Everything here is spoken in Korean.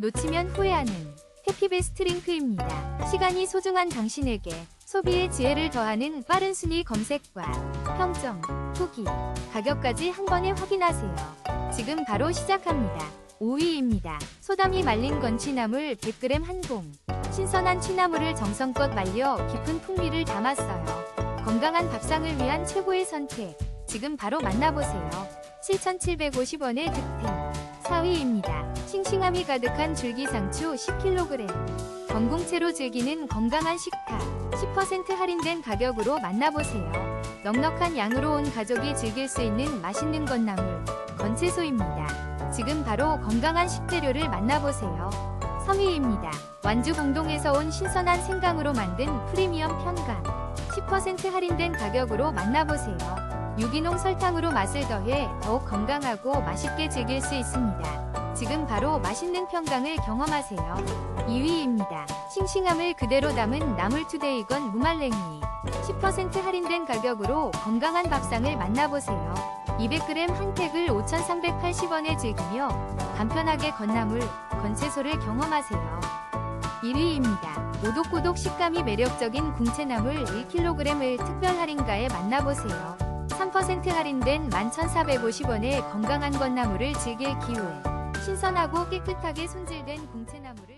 놓치면 후회하는 해피베스트 링크입니다. 시간이 소중한 당신에게 소비의 지혜를 더하는 빠른 순위 검색과 평점, 후기, 가격까지 한 번에 확인하세요. 지금 바로 시작합니다. 5위입니다. 소담이 말린 건취나물 100g 한 봉. 신선한 취나물을 정성껏 말려 깊은 풍미를 담았어요. 건강한 밥상을 위한 최고의 선택. 지금 바로 만나보세요. 7,750원의 득템. 4위입니다. 싱싱함이 가득한 줄기 상추 10kg. 건공채로 즐기는 건강한 식탁. 10% 할인된 가격으로 만나보세요. 넉넉한 양으로 온 가족이 즐길 수 있는 맛있는 건나물. 건채소입니다. 지금 바로 건강한 식재료를 만나보세요. 3위입니다. 완주 공동에서 온 신선한 생강으로 만든 프리미엄 편감. 10% 할인된 가격으로 만나보세요. 유기농 설탕으로 맛을 더해 더욱 건강하고 맛있게 즐길 수 있습니다. 지금 바로 맛있는 평강을 경험하세요. 2위입니다. 싱싱함을 그대로 담은 나물투데이건 무말랭이. 10% 할인된 가격으로 건강한 밥상을 만나보세요. 200g 한 팩을 5,380원에 즐기며 간편하게 건나물, 건채소를 경험하세요. 1위입니다. 오독오독 식감이 매력적인 궁채나물 1kg을 특별 할인가에 만나보세요. 3% 할인된 11,450원의 건강한 건나물을 즐길 기회. 신선하고 깨끗하게 손질된 궁채나물을